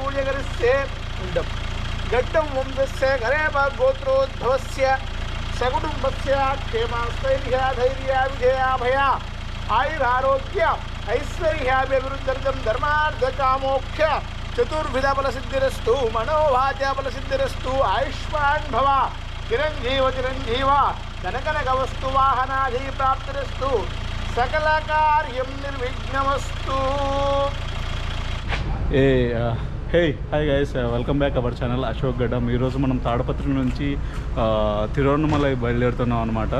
పూజ కరిస్తే ఉండం గడ్డం వంశస్య గరేమ గోత్రోద్భవస్య సకుటుంబస్య క్షేమాస్థైర్య ధైర్య విజయాభయ ఆయురారోగ్య ఐశ్వర్యాభివృద్ధర్థం ధర్మార్థ కామోక్ష చతుర్విధ ఫలసిద్ధిరస్తు మనోవాచ ఫలసిద్ధిరస్తు ఆయుష్మాన్ భవ చిరంజీవ చిరంజీవ కనకనక వస్తు వాహనాధి ప్రాప్తిరస్తు సకల కార్యం నిర్విఘ్నమస్తు ఏ hey hi guys welcome back our channel Ashok Gaddam ఈరోజు మనం తాడపత్రి నుంచి ఆ, తిరువన్నమలై బయలుదేరుతున్నాం అనమాట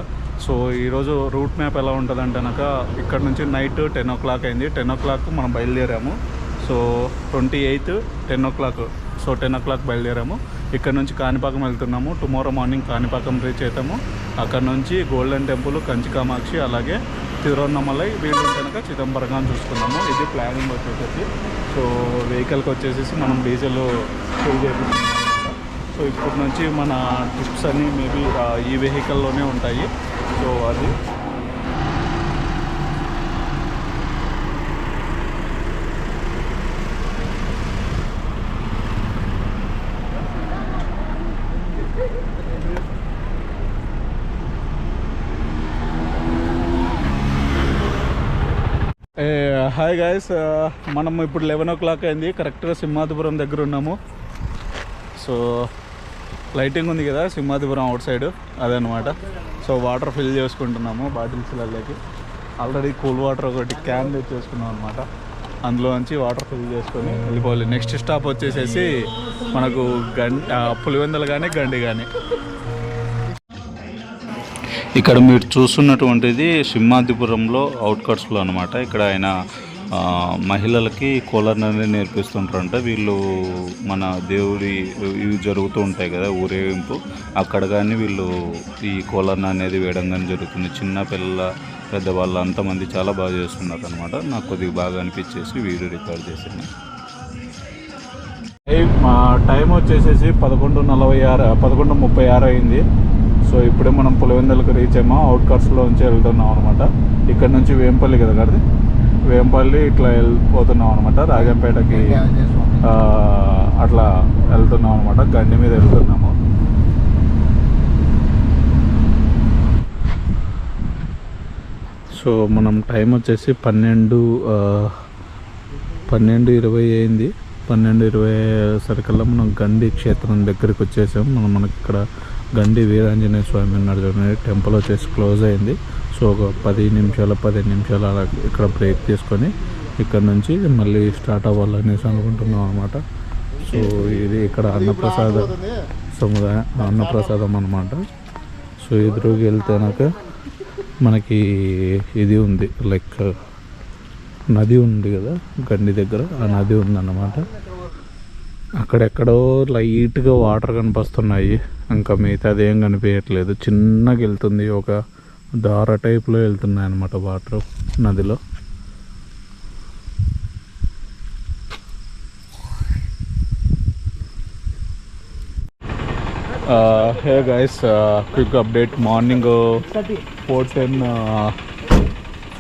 సో ఈరోజు రూట్ మ్యాప్ ఎలా ఉంటుందంటే కనుక ఇక్కడ నుంచి నైట్ టెన్ ఓ క్లాక్ అయింది. టెన్ ఓ క్లాక్ మనం బయలుదేరాము. So twenty eighth ten o'clock so ten o'clock బయలుదేరాము. ఇక్కడ నుంచి కాణిపాకం వెళ్తున్నాము. టుమారో మార్నింగ్ కాణిపాకం రీచ్ అవుతాము. అక్కడ నుంచి గోల్డెన్ టెంపుల్ కంచి కామాక్షి అలాగే తిరువన్నమలై వీళ్ళు కనుక చిదంబరంగా చూసుకున్నాము. ఇది ప్లానింగ్ వచ్చేసేసి సో వెహికల్కి వచ్చేసేసి మనం డీజిల్ ఫుల్ చేపిస్తున్నాం. సో ఇప్పటి నుంచి మన ట్రిప్స్ అన్నీ మేబీ ఈ వెహికల్లోనే ఉంటాయి. సో అది హాయ్ గాయస్ మనం ఇప్పుడు లెవెన్ ఓ క్లాక్ అయింది. కరెక్ట్గా సింహాదిపురం దగ్గర ఉన్నాము. సో లైటింగ్ ఉంది కదా సింహాదిపురం అవుట్ సైడ్ అదనమాట సో వాటర్ ఫిల్ చేసుకుంటున్నాము బాటిల్స్లలోకి ఆల్రెడీ కూల్ వాటర్ ఒకటి క్యాన్ తెచ్చేసుకున్నాం అనమాట అందులో నుంచి వాటర్ ఫిల్ చేసుకొని వెళ్ళిపోవాలి. నెక్స్ట్ స్టాప్ వచ్చేసేసి మనకు గం పులివెందలు కానీ గండి కానీ ఇక్కడ మీరు చూస్తున్నటువంటిది సింహాదిపురంలో అవుట్కట్స్లో అనమాట ఇక్కడ ఆయన మహిళలకి మహిళలకి కోలర్నని నేర్పిస్తుంటారంట. వీళ్ళు మన దేవుడి ఇవి జరుగుతూ ఉంటాయి కదా ఊరేగింపు. అక్కడ కానీ వీళ్ళు ఈ కోలర్న అనేది వేయడం కానీ జరుగుతుంది. చిన్న పిల్లల పెద్దవాళ్ళు అంతమంది చాలా బాగా చేస్తున్నారు అనమాట నాకు కొద్దిగా బాగా అనిపించేసి వీడియో రికార్డ్ చేసింది మా టైం వచ్చేసేసి పదకొండు నలభై ఆరు పదకొండు ముప్పై ఆరు అయింది. సో ఇప్పుడే మనం పులివెందులకు రీచ్ అయ్యామా? అవుట్కట్స్లో నుంచి వెళ్తున్నాం అనమాట ఇక్కడ నుంచి వేంపల్లి కదా కదది వేంపల్లి ఇట్లా వెళ్ళిపోతున్నాం అనమాట రాజంపేటకి అట్లా వెళ్తున్నాం అనమాట గండి మీద వెళ్తున్నాము. సో మనం టైం వచ్చేసి పన్నెండు పన్నెండు ఇరవై అయింది. పన్నెండు ఇరవై సరికల్లా మనం గండి క్షేత్రం దగ్గరికి వచ్చేసాం. మనం మనకి ఇక్కడ గండి వీరాంజనేయ స్వామి ఉన్నాడు చూడండి. టెంపుల్ వచ్చేసి క్లోజ్ అయింది. సో ఒక పది నిమిషాలు పదిహేను నిమిషాలు అలా ఇక్కడ బ్రేక్ తీసుకొని ఇక్కడ నుంచి మళ్ళీ స్టార్ట్ అవ్వాలనేసి అనుకుంటున్నాం అనమాట సో ఇది ఇక్కడ అన్నప్రసాద సముదాయం అన్నప్రసాదం అనమాట సో ఎదురుకి వెళ్తేనాక మనకి ఇది ఉంది లైక్ నది ఉంది కదా గండి దగ్గర. ఆ నది ఉందన్నమాట. అక్కడెక్కడో లైట్గా వాటర్ కనిపిస్తున్నాయి. ఇంకా మిగతాది ఏం కనిపించట్లేదు చిన్నగా వెళ్తుంది. ఒక దార టైప్లో వెళ్తున్నాయి అనమాట వాటర్ నదిలో. Hey guys quick update. Morning four ten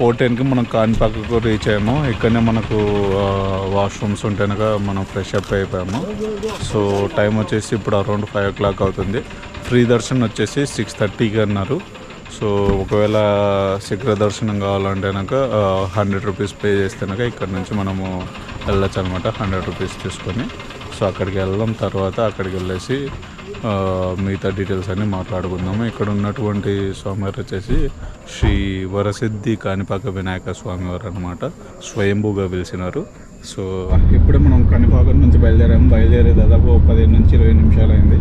four టెన్కి మనం కాణిపాకకు రీచ్ అయ్యాము. ఇక్కడనే మనకు వాష్రూమ్స్ ఉంటేనక మనం ఫ్రెష్ అప్ అయిపోయాము. సో టైం వచ్చేసి ఇప్పుడు అరౌండ్ ఫైవ్ ఓ క్లాక్ అవుతుంది. ఫ్రీ దర్శనం వచ్చేసి సిక్స్ థర్టీకి అన్నారు. సో ఒకవేళ శిఖర దర్శనం కావాలంటే కనుక హండ్రెడ్ రూపీస్ పే చేస్తేనక ఇక్కడ నుంచి మనము వెళ్ళచ్చు అనమాట హండ్రెడ్ రూపీస్ తీసుకొని. సో అక్కడికి వెళ్దాం తర్వాత అక్కడికి వెళ్ళేసి మిగతా డీటెయిల్స్ అన్నీ మాట్లాడుకుందాము. ఇక్కడ ఉన్నటువంటి స్వామివారు వచ్చేసి శ్రీ వరసిద్ధి కాణిపాక వినాయక స్వామివారు అనమాట స్వయంభూగా వెలిసినారు సో ఇప్పుడే మనం కాణిపాకం నుంచి బయలుదేరాము. బయలుదేరి దాదాపు పదిహేను నుంచి ఇరవై నిమిషాలు అయింది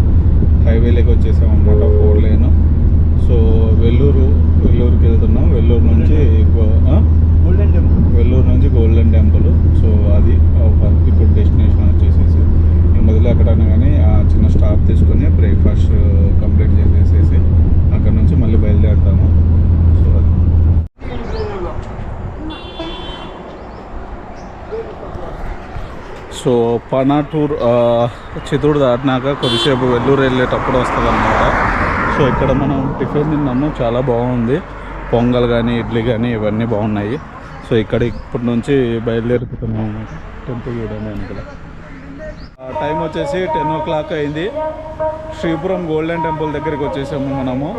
హైవేలోకి వచ్చేసాం అనమాట ఫోర్ లేన్. సో వెల్లూరు వెల్లూరుకి వెళ్తున్నాం. వెల్లూరు నుంచి? గోల్డెన్ టెంపుల్ వెల్లూరు నుంచి గోల్డెన్ టెంపుల్. సో అది ఇప్పుడు డెస్టినేషన్ వచ్చేసేసి ఈ ఎక్కడన్నా ఎక్కడైనా కానీ ఆ చిన్న స్టాప్ తీసుకొని బ్రేక్ఫాస్ట్ కంప్లీట్ చేసేసేసి అక్కడ నుంచి మళ్ళీ బయలుదేరుతాము. సో అది. సో పనాటూర్ చిత్తూరు దాటినాక కొద్దిసేపు వెల్లూరు వెళ్ళేటప్పుడు వస్తుంది అనమాట సో ఇక్కడ మనం టిఫిన్ తిన్నాము చాలా బాగుంది. పొంగల్ కానీ ఇడ్లీ కానీ ఇవన్నీ బాగున్నాయి. సో ఇక్కడ ఇప్పటి నుంచి బయలుదేరుతున్నాము. టెంపుల్ చూడండి ఇక్కడ టైం వచ్చేసి టెన్ ఓ క్లాక్ అయింది. శ్రీపురం గోల్డెన్ టెంపుల్ దగ్గరికి వచ్చేసాము మనము.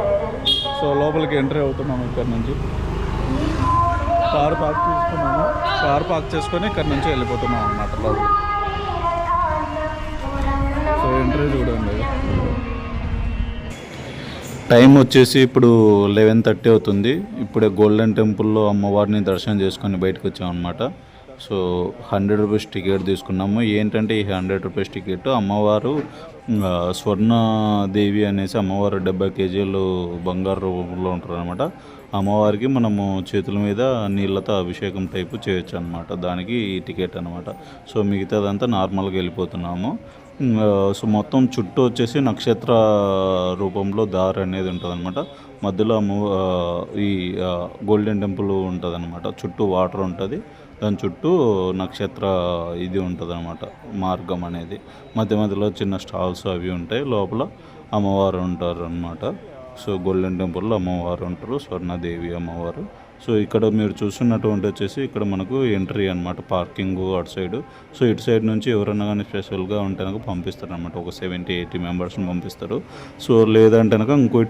సో లోపలికి ఎంట్రీ అవుతున్నాము ఇక్కడ నుంచి. కార్ పార్క్ చేసుకున్నాము కార్ పార్క్ చేసుకొని ఇక్కడ నుంచి వెళ్ళిపోతున్నాం అన్నమాట లోపలికి. సో ఎంట్రీ చూడండి. టైం వచ్చేసి ఇప్పుడు లెవెన్ థర్టీ అవుతుంది. ఇప్పుడే గోల్డెన్ టెంపుల్లో అమ్మవారిని దర్శనం చేసుకొని బయటకు వచ్చామన్నమాట. సో హండ్రెడ్ రూపీస్ టికెట్ తీసుకున్నాము. ఏంటంటే ఈ హండ్రెడ్ రూపీస్ టికెట్ అమ్మవారు స్వర్ణదేవి అనేసి అమ్మవారు డెబ్బై కేజీలు బంగారు రూపంలో ఉంటారు అనమాట అమ్మవారికి మనము చేతుల మీద నీళ్ళతో అభిషేకం టైపు చేయొచ్చు అనమాట దానికి ఈ టికెట్ అనమాట సో మిగతాదంతా నార్మల్గా వెళ్ళిపోతున్నాము. సో మొత్తం చుట్టూ వచ్చేసి నక్షత్ర రూపంలో దారి అనేది ఉంటుందన్నమాట. మధ్యలో అమ్మ- ఈ గోల్డెన్ టెంపుల్ ఉంటుందన్నమాట. చుట్టూ వాటర్ ఉంటుంది. దాని చుట్టూ నక్షత్ర ఇది ఉంటుందన్నమాట మార్గం అనేది. మధ్య మధ్యలో చిన్న స్టాల్స్ అవి ఉంటాయి. లోపల అమ్మవారు ఉంటారు అనమాట సో గోల్డెన్ టెంపుల్లో అమ్మవారు ఉంటారు స్వర్ణదేవి అమ్మవారు. సో ఇక్కడ మీరు చూస్తున్నటువంటి వచ్చేసి ఇక్కడ మనకు ఎంట్రీ అనమాట పార్కింగ్ అటు సైడ్. సో ఇటు సైడ్ నుంచి ఎవరన్నా కానీ స్పెషల్గా ఉంటే కనుక పంపిస్తారు అనమాట ఒక సెవెంటీ ఎయిటీ మెంబర్స్ని పంపిస్తారు. సో లేదంటే కనుక ఇంకో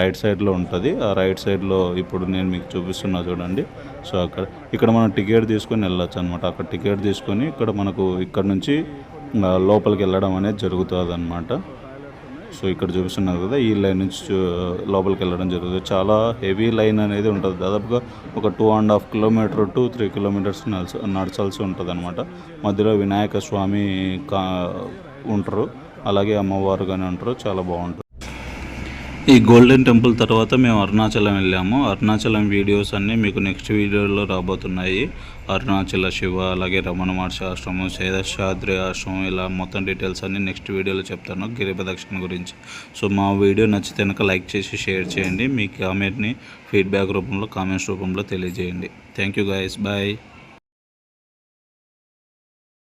రైట్ సైడ్లో ఉంటుంది. ఆ రైట్ సైడ్లో ఇప్పుడు నేను మీకు చూపిస్తున్నా చూడండి. సో అక్కడ ఇక్కడ మనం టికెట్ తీసుకొని వెళ్ళొచ్చు అనమాట అక్కడ టికెట్ తీసుకొని ఇక్కడ మనకు ఇక్కడ నుంచి లోపలికి వెళ్ళడం అనేది జరుగుతుంది అనమాట సో ఇక్కడ చూపిస్తున్నారు కదా ఈ లైన్ నుంచి చూ- లోపలికి వెళ్ళడం జరుగుతుంది. చాలా హెవీ లైన్ అనేది ఉంటుంది. దాదాపుగా ఒక two and half kilometre to three kilometres నడచాల్సి ఉంటుంది అనమాట మధ్యలో వినాయక స్వామి కా ఉంటారు. అలాగే అమ్మవారు కానీ ఉంటారు. చాలా బాగుంటుంది. ఈ గోల్డెన్ టెంపుల్ తర్వాత మేము అరుణాచలం వెళ్ళాము. అరుణాచలం వీడియోస్ అన్నీ మీకు నెక్స్ట్ వీడియోలో రాబోతున్నాయి. అరుణాచల శివ అలాగే రమణ మహర్షి ఆశ్రమం శేదశాద్రి ఆశ్రమం ఇలా మొత్తం డీటెయిల్స్ అన్నీ నెక్స్ట్ వీడియోలో చెప్తాను గిరి ప్రదక్షిణ గురించి. సో మా వీడియో నచ్చితే కనుక లైక్ చేసి షేర్ చేయండి. మీ కామెంట్ని ఫీడ్బ్యాక్ రూపంలో కామెంట్స్ రూపంలో తెలియజేయండి. Thank you guys bye